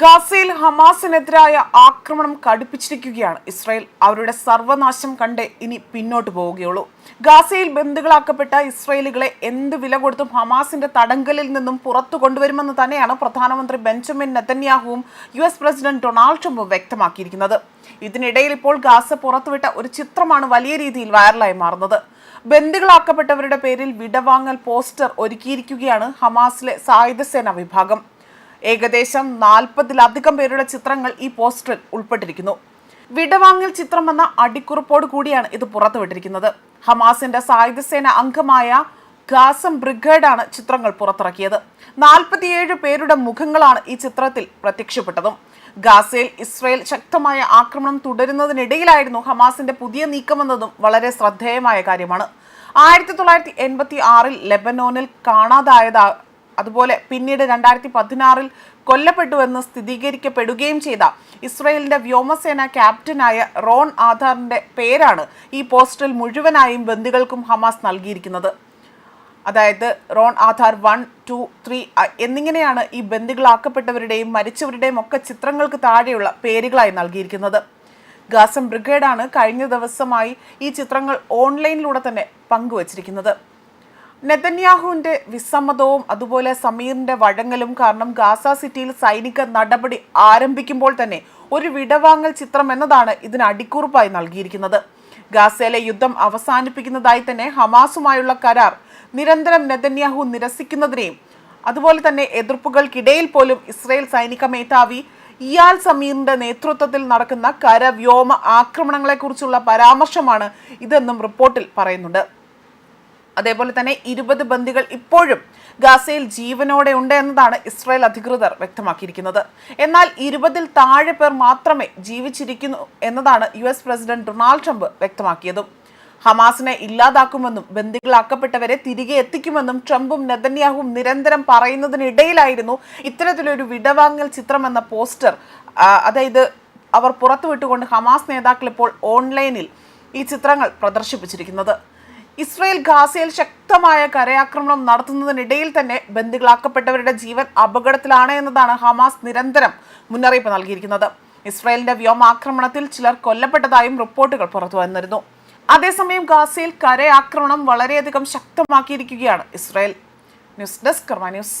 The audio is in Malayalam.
ഗാസയിൽ ഹമാസിനെതിരായ ആക്രമണം കടുപ്പിച്ചിരിക്കുകയാണ്. ഇസ്രായേൽ അവരുടെ സർവനാശം കണ്ട് ഇനി പിന്നോട്ട് പോവുകയുള്ളൂ. ഗാസയിൽ ബന്ധുക്കളാക്കപ്പെട്ട ഇസ്രായേലുകളെ എന്ത് വില കൊടുത്തും ഹമാസിന്റെ തടങ്കലിൽ നിന്നും പുറത്തു കൊണ്ടുവരുമെന്ന് തന്നെയാണ് പ്രധാനമന്ത്രി ബെഞ്ചമിൻ നെതന്യാഹുവും യു എസ് പ്രസിഡന്റ് ഡൊണാൾഡ് ട്രംപും വ്യക്തമാക്കിയിരിക്കുന്നത്. ഇതിനിടയിൽ ഇപ്പോൾ ഗാസ പുറത്തുവിട്ട ഒരു ചിത്രമാണ് വലിയ രീതിയിൽ വൈറലായി മാറുന്നത്. ബന്ധുക്കളാക്കപ്പെട്ടവരുടെ പേരിൽ വിടവാങ്ങൽ പോസ്റ്റർ ഒരുക്കിയിരിക്കുകയാണ് ഹമാസിലെ സായുധസേന വിഭാഗം. ഏകദേശം നാൽപ്പതിലധികം പേരുടെ ചിത്രങ്ങൾ ഈ പോസ്റ്ററിൽ ഉൾപ്പെട്ടിരിക്കുന്നു. വിടവാങ്ങൽ ചിത്രം എന്ന അടിക്കുറിപ്പോട് കൂടിയാണ് ഇത് പുറത്തുവിട്ടിരിക്കുന്നത്. ഹമാസിന്റെ സായുധസേന അംഗമായ ഗാസം ബ്രിഗേഡാണ് ചിത്രങ്ങൾ പുറത്തിറക്കിയത്. നാൽപ്പത്തിയേഴ് പേരുടെ മുഖങ്ങളാണ് ഈ ചിത്രത്തിൽ പ്രത്യക്ഷപ്പെട്ടതും. ഗാസയിൽ ഇസ്രയേൽ ശക്തമായ ആക്രമണം തുടരുന്നതിനിടയിലായിരുന്നു ഹമാസിന്റെ പുതിയ നീക്കമെന്നതും വളരെ ശ്രദ്ധേയമായ കാര്യമാണ്. ആയിരത്തി തൊള്ളായിരത്തി എൺപത്തി ആറിൽ ലെബനോനിൽ കാണാതായതാ അതുപോലെ പിന്നീട് രണ്ടായിരത്തി പതിനാറിൽ കൊല്ലപ്പെട്ടുവെന്ന് സ്ഥിരീകരിക്കപ്പെടുകയും ചെയ്ത ഇസ്രയേലിന്റെ വ്യോമസേന ക്യാപ്റ്റനായ റോൺ ആധാറിന്റെ പേരാണ് ഈ പോസ്റ്ററിൽ മുഴുവനായും ബന്ദികൾക്കും ഹമാസ് നൽകിയിരിക്കുന്നത്. അതായത് റോൺ ആധാർ വൺ ടു ത്രീ എന്നിങ്ങനെയാണ് ഈ ബന്ദികളാക്കപ്പെട്ടവരുടെയും മരിച്ചവരുടെയും ഒക്കെ ചിത്രങ്ങൾക്ക് താഴെയുള്ള പേരുകളായി നൽകിയിരിക്കുന്നത്. ഗാസം ബ്രിഗേഡാണ് കഴിഞ്ഞ ദിവസമായി ഈ ചിത്രങ്ങൾ ഓൺലൈനിലൂടെ തന്നെ പങ്കുവച്ചിരിക്കുന്നത്. നെതന്യാഹുവിന്റെ വിസമ്മതവും അതുപോലെ സമീറിന്റെ വഴങ്ങലും കാരണം ഗാസ സിറ്റിയിൽ സൈനിക നടപടി ആരംഭിക്കുമ്പോൾ തന്നെ ഒരു വിടവാങ്ങൽ ചിത്രം എന്നതാണ് ഇതിന് അടിക്കുറിപ്പായി നൽകിയിരിക്കുന്നത്. ഗാസയിലെ യുദ്ധം അവസാനിപ്പിക്കുന്നതായി തന്നെ ഹമാസുമായുള്ള കരാർ നിരന്തരം നെതന്യാഹു നിരസിക്കുന്നതിനെയും അതുപോലെ തന്നെ എതിർപ്പുകൾക്കിടയിൽ പോലും ഇസ്രയേൽ സൈനിക മേധാവി ഇയാൽ സമീറിന്റെ നേതൃത്വത്തിൽ നടക്കുന്ന കര വ്യോമ ആക്രമണങ്ങളെക്കുറിച്ചുള്ള പരാമർശമാണ് ഇതെന്നും റിപ്പോർട്ടിൽ പറയുന്നുണ്ട്. അതേപോലെ തന്നെ ഇരുപത് ബന്ദികൾ ഇപ്പോഴും ഗാസയിൽ ജീവനോടെ ഉണ്ട് എന്നതാണ് ഇസ്രായേൽ അധികൃതർ വ്യക്തമാക്കിയിരിക്കുന്നത്. എന്നാൽ ഇരുപതിൽ താഴെ പേർ മാത്രമേ ജീവിച്ചിരിക്കുന്നു എന്നതാണ് U S president Donald Trump വ്യക്തമാക്കിയതും. ഹമാസിനെ ഇല്ലാതാക്കുമെന്നും ബന്ദികളാക്കപ്പെട്ടവരെ തിരികെ എത്തിക്കുമെന്നും ട്രംപും നെതന്യാഹും നിരന്തരം പറയുന്നതിനിടയിലായിരുന്നു ഇത്തരത്തിലൊരു വിടവാങ്ങൽ ചിത്രം എന്ന പോസ്റ്റർ അതായത് അവർ പുറത്തുവിട്ടുകൊണ്ട് ഹമാസ് നേതാക്കൾ ഇപ്പോൾ ഓൺലൈനിൽ ഈ ചിത്രങ്ങൾ പ്രദർശിപ്പിച്ചിരിക്കുന്നത്. ഇസ്രയേൽ ഗാസയിൽ ശക്തമായ കരയാക്രമണം നടത്തുന്നതിനിടയിൽ തന്നെ ബന്ദികളാക്കപ്പെട്ടവരുടെ ജീവൻ അപകടത്തിലാണ് എന്നതാണ് ഹമാസ് നിരന്തരം മുന്നറിയിപ്പ് നൽകിയിരിക്കുന്നത്. ഇസ്രയേലിന്റെ വ്യോമാക്രമണത്തിൽ ചിലർ കൊല്ലപ്പെട്ടതായും റിപ്പോർട്ടുകൾ പുറത്തു വന്നിരുന്നു. അതേസമയം ഗാസയിൽ കരയാക്രമണം വളരെയധികം ശക്തമാക്കിയിരിക്കുകയാണ് Israel. News desk Karma news.